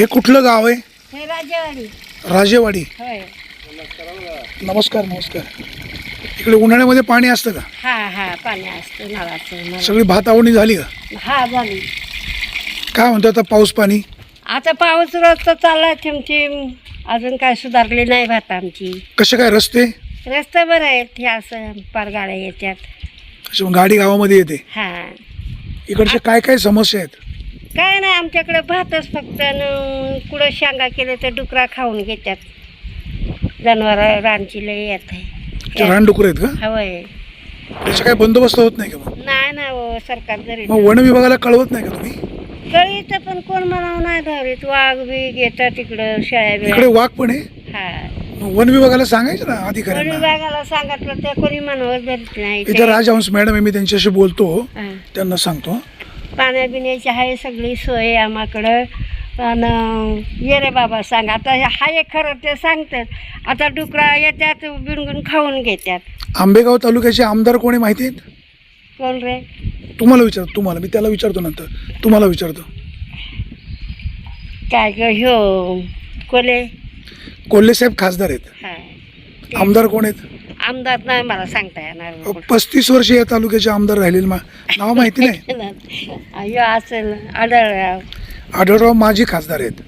हे कुठलं गाव आहे? हे राजेवाडी. राजेवाडी. होय. नमस्कार नमस्कार. इकडे उन्हाळ्यामध्ये पाणी असतं का? हा हा पाणी असतं नळाचं नळ. सगळी भात आवणी झाली का? हा झाली. काय म्हणतो आता पाऊस पाणी? आता पाऊस रोज तर चाललाय चिमचिम. अजून काय सुधारली नाही भात आमची. कसे काय रस्ते? रस्ते बरं आहेत हे असं पार गाड्या येतात मग गाडी गावामध्ये येते. हा. इकडचे काय काय समस्या आहेत? काय नाही आमच्याकडे भातच फक्त न कुठं शेंगा केले तर डुकरा खाऊन घेतात. जनावर रानची लई येत आहे. रानडुकर आहेत का? हवय त्याचा काय बंदोबस्त होत नाही का मग? नाही ना हो सरकार जरी मग वन विभागाला कळवत नाही का तुम्ही? कळीचं पण कोण म्हणावं नाही धरीत. वाघ बीग येतात तिकडं शेळ्या इकडे बिळ्या वाघ पण आहे? हा. मग वन विभागाला सांगायचं ना वन अधिकाऱ्यांना? विभागाला सांगितलं ते कोणी म्हणावं धरीत नाही. इथे राजहंस मॅडम आहे मी त्यांच्याशी बोलतो. हा. त्यांना सांगतो. पाण्या बिण्याची आहे सगळी सोय आम्हाकडं. आणि ये रे बाबा सांग. आता हे हाय खरं ते सांगतात. आता डुकरा येतात बिनगुन खाऊन घेतात. आंबेगाव तालुक्याचे आमदार कोणी माहिती आहेत? कोण रे? तुम्हाला विचारतो तुम्हाला. मी त्याला विचारतो नंतर. तुम्हाला विचारतो. काय ग ह्यो कोले? कोल्हे साहेब खासदार आहेत. हा. आमदार कोण आहेत? आमदार नाही मला सांगता येणार. पस्तीस वर्ष या तालुक्याचे आमदार राहिलेले मा नाव माहिती नाही. ह्यो असेल आढळराव आढळराव माझी खासदार आहेत.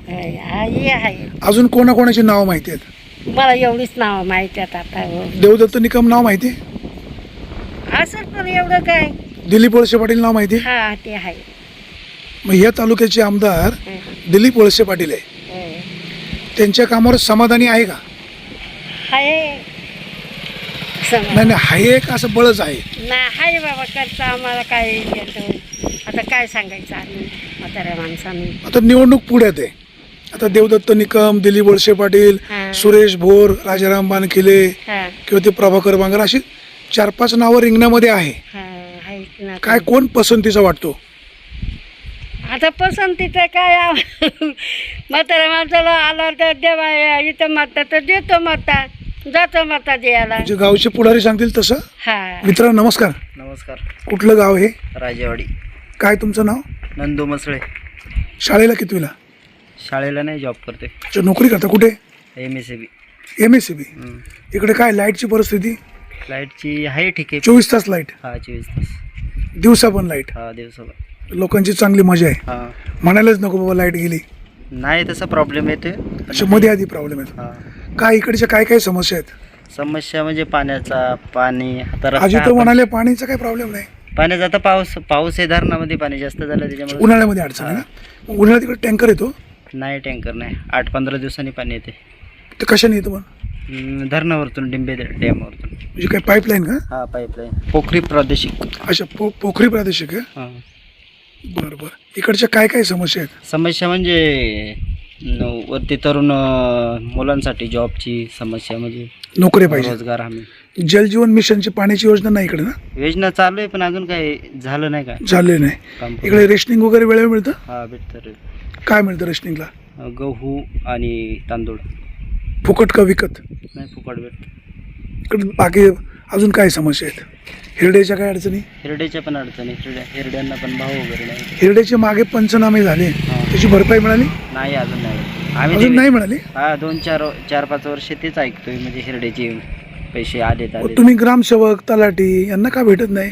आहे. अजून कोणाकोणाची नावं माहिती आहेत? मला एवढीच नावं माहिती आहेत आता. हो. देवदत्त निकम नाव माहिती? आहे असं पण एवढं काय? दिलीप वळसे पाटील नाव माहिती? आहे हा ते आहे. मग या तालुक्याचे आमदार हं, दिलीप वळसे पाटील आहे. हं. त्यांच्या कामावर समाधानी आहे का? आहे. समज. नाही नाही आहे का असं बळच आहे? नाही हाय बाबा करता आम्हाला काय येतं आता काय सांगायचं आम्ही म्हाताऱ्या माणसाने. आता निवडणूक पुढ्यात आहे आता देवदत्त निकम दिलीप वळसे पाटील. सुरेश भोर राजाराम बानखिले किंवा ते प्रभाकर बांगर अशी चार पाच नावं रिंगणामध्ये आहे. हा ना. काय कोण पसंतीचा वाटतो? आता पसंतीचं काय म्हाताऱ्या माणसाला आला तर देवा या, इथं माता तर देतो माता जातो माता द्यायला. जे गावचे पुढारी सांगतील तसं? हा. मित्र नमस्कार. नमस्कार. कुठलं गाव हे? राजेवाडी. काय तुमचं नाव? नंदू मसळे. शाळेला कितवीला? शाळेला नाही जॉब करते अच्छा, नोकरी करता कुठे? M S C B M S C B इकडे काय लाईटची परिस्थिती? फ्लाईटची आहे ठीक आहे. चोवीस तास लाइट हा चोवीस तास. दिवसा पण लाइट हा दिवसाला लोकांची चांगली मजा आहे. हा. म्हणायलाच नको बाबा लाइट गेली. नाही तसा प्रॉब्लेम येते अच्छा मध्ये आधी प्रॉब्लेम आहे हा. काय इकडच्या काय काय समस्या आहेत? समस्या म्हणजे पाण्याचा पाणी आता रस्ता आजी तर आपण- म्हणाले पाणीचा काही प्रॉब्लेम नाही. पाण्याचा आता पाऊस पाऊस आहे धरणामध्ये पाणी जास्त झालं त्याच्यामुळे उन्हाळ्यामध्ये अडचण आहे ना? मग उन्हाळ्यात इकडे टँकर येतो? नाही टँकर नाही. आठ पंधरा दिवसांनी पाणी येते. तर कशाने येतो पण हम्म, धरणावरतून डिंबे डॅमवरतून. म्हणजे काय पाईपलाईन का? हा पाईपलाईन. पोखरी प्रादेशिक. अच्छा पो पोखरी प्रादेशिक आहे? हा. बरं बरं. इकडच्या काय काय समस्या आहेत? समस्या म्हणजे वरती तरुण अं, मुलांसाठी जॉबची समस्या म्हणजे नोकरी पाहिजे. रोजगार हमी. जलजीवन मिशनची पाण्याची योजना नाही इकडे ना? योजना चालू आहे पण अजून काही झालं नाही का? झाले नाही. इकडे रेशनिंग वगैरे वेळेवर मिळतं? हा भेटतं रे. काय मिळतं रेशनिंगला? गहू आणि तांदूळ. फुकट का विकत? नाही फुकट भेट इकडे बाकी अजून काय समस्या आहेत? हिरड्याच्या काय अडचणी? हिरड्याच्या पण अडचणी. हिरड्या हिरड्यांना पण भाव वगैरे नाही. हिरड्याचे मागे पंचनामे झाले. हा. त्याची भरपाई मिळाली? नाही अजून नाही. आम्ही अजून नाही मिळाली हा दोन चार चार पाच वर्ष तेच ऐकतोय म्हणजे हिरड्याचे पैसे आलेत आले तुम्ही ग्रामसेवक तलाठी यांना का भेटत नाही?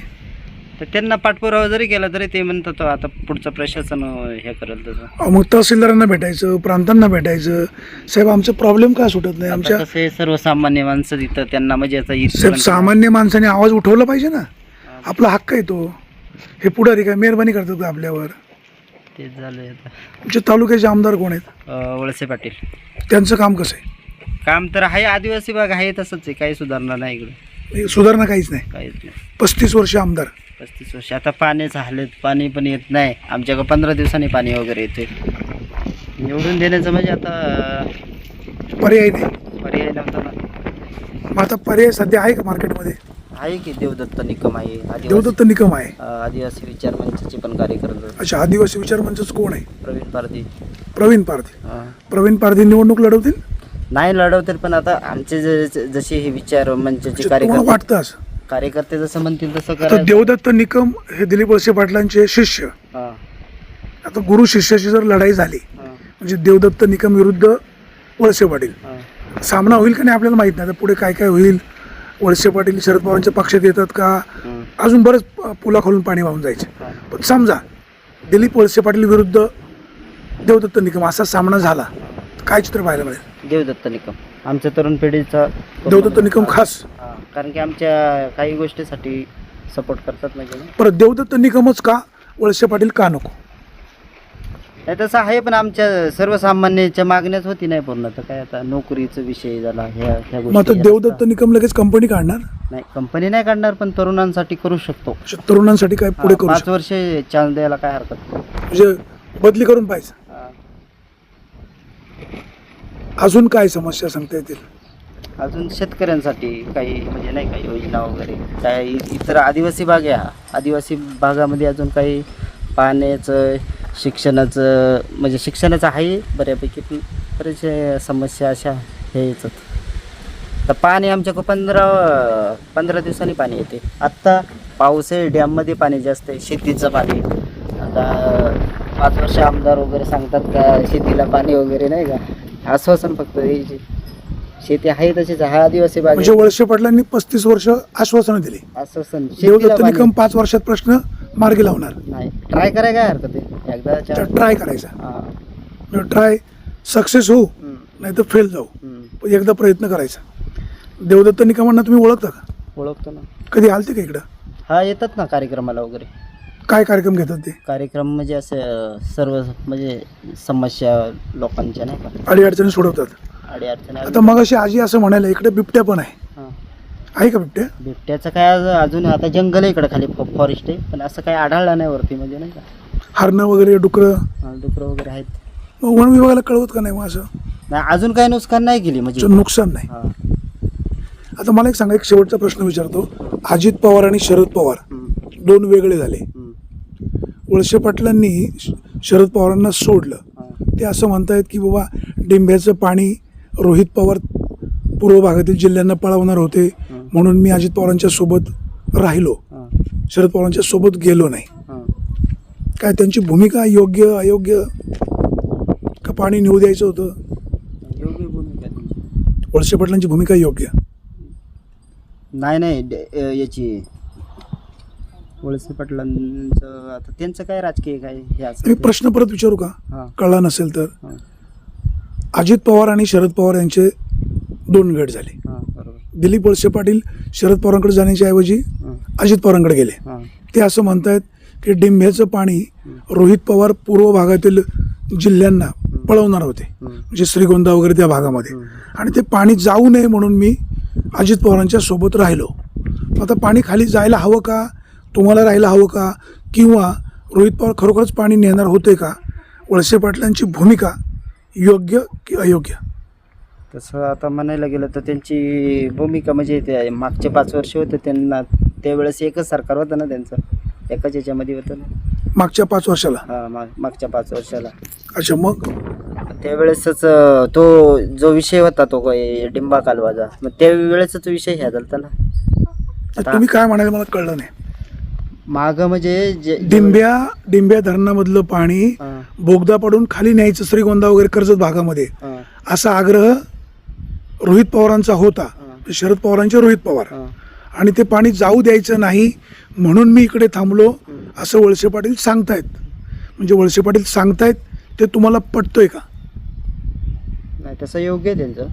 तर त्यांना पाठपुरावा जरी केला तरी ते म्हणतात आता पुढचं प्रशासन हे करेल तसं. अहो, मग तहसीलदारांना भेटायचं प्रांतांना भेटायचं. साहेब आमचं प्रॉब्लेम काय सुटत नाही? आमच्या आता कसे सर्वसामान्य माणसं तिथं त्यांना म्हणजे याचा साहेब इथपर्यंत- सामान्य माणसाने आवाज उठवला पाहिजे ना. आपला हक्क आहे तो. हे पुढारी काय मेहरबानी करतात का आपल्यावर? तेच झालंय आता. तुमच्या तालुक्याचे आमदार कोण आहेत? अं, वळसे पाटील. त्यांचं काम कसं आहे? काम तर आहे आदिवासी भाग आहे तसंच आहे. काही सुधारणा नाही इकडे. हे सुधारणा काहीच नाही. काहीच नाही. पस्तीस वर्ष आमदार. पस्तीस वर्ष. आता पाण्याचं हालत पाणी पण येत नाही. आमच्याकडे पंधरा दिवसांनी पाणी वगैरे येते निवडून देण्याचं म्हणजे आता पर्याय नाही. पर्याय नव्हता ना. मग आता पर्याय सध्या आहे का मार्केटमध्ये आहे की देवदत्त निकम आहे? आदिवासी देवदत्त निकम आहे. अं, आदिवासी विचार मंचाचे पण कार्यकर्ते. अच्छा आदिवासी विचार मंचच कोण आहे? प्रवीण पारधी. प्रवीण पारधी. अं, प्रवीण पारधी निवडणूक लढवतील? नाही लढवतील पण आता आमचे जे जे- जसे हे विचार मंचाचे अच्छा, तुम्हाला कार्यकर्ते वाटतं असं? कार्यकर्ते जसं म्हणतील तसं करायचं. देवदत्त निकम हे दिलीप वळसे पाटलांचे शिष्य. हां, आता गुरु शिष्याची जर लढाई झाली हां. म्हणजे देवदत्त निकम विरुद्ध वळसे पाटील. हां. सामना होईल का नाही आपल्याला माहीत नाही. आता पुढे काय काय होईल? वळसे पाटील शरद पवारांच्या पक्षात येतात का. अजून बरंच प- पुला खोलून पाणी वाहून जायचे. पण समजा दिलीप वळसे पाटील विरुद्ध देवदत्त निकम असा सामना झाला काय चित्र पाहायला मिळेल? देवदत्त निकम. आमच्या तरुण पिढीचा देवदत्त निकम खास. कारण की आमच्या काही गोष्टीसाठी सपोर्ट करतात म्हणजे ना परत देवदत्त निकमच का? वळसे पाटील का नको? नाही तसं आहे पण आमच्या सर्वसामान्याच्या मागण्याच होती नाही पूर्ण. तर काय आता नोकरीचा विषय झाला ह्या ह्या मग आता गोष्टी देवदत्त निकम लगेच कंपनी काढणार? नाही कंपनी नाही काढणार पण तरुणांसाठी करू शकतो. तरुणांसाठी काय पुढे करू पाच शकतो? वर्ष चान्स द्यायला काय हरकत नाही. म्हणजे बदली करून पाहिजे हां. अजून काय समस्या सांगता येतील? अजून शेतकऱ्यांसाठी काही म्हणजे नाही काही योजना वगैरे. काय इतर आदिवासी भाग आहे हा. आदिवासी भागामध्ये अजून काही पाण्याचं शिक्षणाचं म्हणजे शिक्षणाचं आहे बऱ्यापैकी पण बरेचसे समस्या अशा हे येतात. तर पाणी आमच्याकडं पंधरा पंधरा दिवसांनी पाणी येते. आत्ता पाऊस आहे डॅममध्ये पाणी जास्त आहे शेतीचं पाणी. आता पाच वर्ष आमदार वगैरे सांगतात का शेतीला पाणी वगैरे नाही का? आश्वासन फक्त द्यायचे. शेती आहे तशीच. हा आदिवासी भाग म्हणजे वळसे पाटलांनी पस्तीस वर्ष आश्वासनं दिली. आश्वासन. शेतीला निकम पाच वर्षात प्रश्न मार्गी लावणार. नाही ट्राय करायला काय हरकत आहे एकदा ट्राय करायचा. हां. ट्राय सक्सेस होऊ नाही तर फेल जाऊ. पण एकदा प्रयत्न करायचा. देवदत्त निकमांना तुम्ही ओळखता का? ओळखतो ना. कधी आलते का इकडं? हा येतात ना कार्यक्रमाला वगैरे. काय कार्यक्रम घेतात ते? कार्यक्रम म्हणजे असे अं, सर्व म्हणजे समस्या लोकांच्या नाही का. अडीअडचणी सोडवतात. अडी अडचणी आता मग अशी आजी असं म्हणायला इकडे बिबट्या पण आहे. हां. आहे का बिबट्या? बिबट्याचं काय आज- अजून आता जंगल आहे इकडं खाली फॉरेस्ट आहे पण असं काही आढळलं नाही वरती म्हणजे नाही का. हरणं वगैरे डुकरं? डुकरं वगैरे आहेत. मग वन विभागाला कळवत का नाही मग असं? नाही अजून काही नुकसान नाही केली म्हणजे. चं नुकसान नाही. हां. आता मला एक सांगा एक शेवटचा प्रश्न विचारतो. अजित पवार आणि शरद पवार हम्म, दोन वेगळे झाले. हम्म, वळसे पाटलांनी श- शरद पवारांना सोडलं. हां, ते असं म्हणतायत की बाबा डिंब्याचं पाणी रोहित पवार पूर्व भागातील जिल्ह्यांना पळवणार होते. म्हणून मी अजित पवारांच्या सोबत राहिलो. हां, शरद पवारांच्या सोबत गेलो नाही. काय त्यांची भूमिका योग्य अयोग्य? का पाणी नेऊ द्यायचं होतं. वळसे पाटलांची भूमिका योग्य? नाही नाही याची. वळसे पाटलांचं आता त्यांचं काय राजकीय काय हे प्रश्न परत विचारू का? कळला नसेल तर. अजित पवार आणि शरद पवार यांचे दोन गट झाले. दिलीप वळसे पाटील शरद पवारांकडे जाण्याच्या ऐवजी अजित पवारांकडे गेले. ते असं म्हणतायत की डिंभ्याचं पाणी रोहित पवार पूर्व भागातील जिल्ह्यांना पळवणार होते. म्हणजे श्रीगोंदा वगैरे त्या भागामध्ये. आणि ते पाणी जाऊ नये म्हणून मी अजित पवारांच्या सोबत राहिलो. आता पाणी खाली जायला हवं का? तुम्हाला राहायला हवं का? किंवा रोहित पवार खरोखरच पाणी नेणार होते का? वळसे पाटलांची भूमिका योग्य की अयोग्य? तसं आता म्हणायला गेलं तर त्यांची भूमिका म्हणजे ते मागचे पाच वर्ष होते त्यांना त्यावेळेस एकच सरकार होतं ना त्यांचं. एकाच याच्यामध्ये होतं ना. मागच्या पाच वर्षाला? हां माग मागच्या पाच वर्षाला. अच्छा मग? त्यावेळेसच अं, तो जो विषय होता तो काय डिंबा कालवाचा. मग त्यावेळेसच विषय ह्या झालता ना. आता तुम्ही काय म्हणाले मला कळलं नाही. माग म्हणजे जे डिंब्या डिंब्या धरणामधलं पाणी हां, बोगदा पडून खाली न्यायचं श्रीगोंदा वगैरे कर्जत भागामध्ये. हां, असा आग्रह रोहित पवारांचा होता. हां, शरद पवारांचे रोहित पवार. हां. आणि ते पाणी जाऊ द्यायचं नाही म्हणून मी इकडे थांबलो असं वळसे पाटील सांगतायत. म्हणजे वळसे पाटील सांगतायत ते तुम्हाला पटतोय का? नाही तसं योग्य आहे त्यांचं.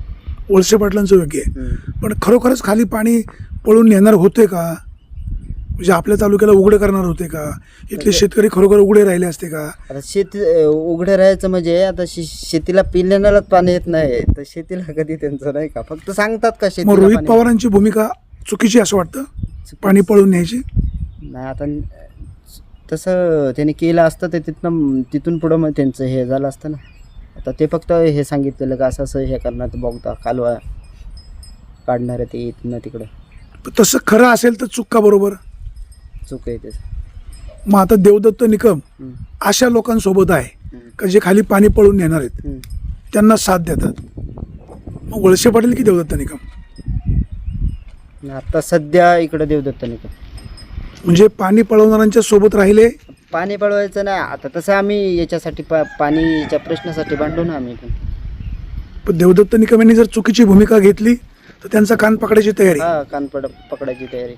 वळसे पाटलांचं योग्य आहे. पण खरोखरच खाली पाणी पळून नेणार होते का? म्हणजे आपल्या तालुक्याला उघडे करणार होते का? इथले शेतकरी खरोखर उघडे राहिले असते का? आता शेती उघडं राहायचं म्हणजे आता शे- शेतीला पिण्यालाच पाणी येत नाही तर शेतीला कधी त्यांचं नाही का? फक्त सांगतात का मग शेतीला रोहित पाणी- पवारांची भूमिका चुकीची असं वाटतं? पाणी पळून न्यायची? नाही आता तसं त्याने केलं असतं तर तिथनं तिथून पुढं मग त्यांचं हे झालं असतं ना. आता ते फक्त हे सांगितलेलं का असं असं हे करणार ते बघता कालवा काढणार आहे ते इथनं तिकडं. तसं खरं असेल तर चूक बरोबर? चूक आहे त्याचं मग आता देवदत्त निकम हम्म, अशा लोकांसोबत आहे हम्म, का जे खाली पाणी पळून नेणार आहेत? हम्म. त्यांना साथ देतात. मग वळसे पाटील की देवदत्त निकम? आणि आता सध्या इकडं देवदत्त निकम. म्हणजे पाणी पळवणाऱ्यांच्या सोबत राहिले? पाणी पळवायचं नाही आता तसं आम्ही याच्यासाठी पा पाणीच्या प्रश्नासाठी भांडलो ना आम्ही पण पण देवदत्त निकम यांनी जर चुकीची भूमिका घेतली तर त्यांचा कान पकडायची तयारी. हा कानपड पकडायची तयारी.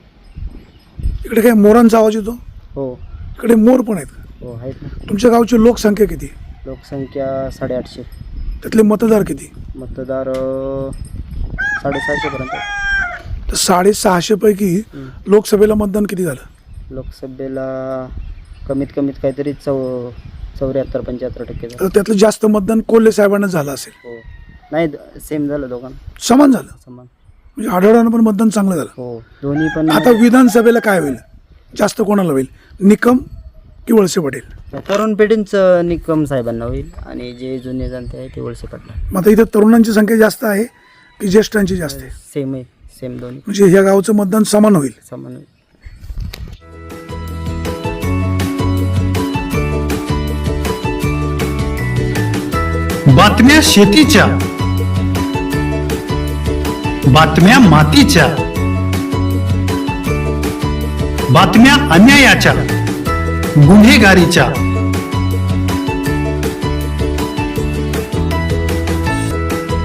इकडे काय मोरांचा आवाज येतो? हो. इकडे मोर पण आहेत. हो आहेत ना. तुमच्या गावची लोकसंख्या किती? लोकसंख्या साडेआठशे. त्यातले मतदार किती? मतदार अं, साडेसहाशेपर्यंत. तर साडेसहाशे पैकी. लोकसभेला मतदान किती झालं? लोकसभेला कमीत कमीत काहीतरी चौ चौऱ्याहत्तर पंच्याहत्तर टक्के झालं. तर त्यातलं जास्त मतदान कोल्हे साहेबांना झालं असेल. हो. नाही सेम झालं दोघांना. समान झालं? समान. म्हणजे आढळरानं पण मतदान चांगलं झालं. हो दोन्ही पण आता विधानसभेला काय होईल? जास्त कोणाला होईल? निकम की वळसे पटेल? तरुण पिढींचं निकम साहेबांना होईल आणि जे जुने जाणते आहे ते वळसे पाटला. मग आता इथं तरुणांची संख्या जास्त आहे की ज्येष्ठांची जास्त आहे? सेम आहे. सेम दोन्ही. म्हणजे ह्या गावचं मतदान समान होईल. समान होईल. बातम्या शेतीच्या. बातम्या मातीच्या. बातम्या अन्यायाच्या. गुन्हेगारीच्या.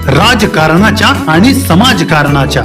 राजकारणाच्या आणि समाजकारणाच्या.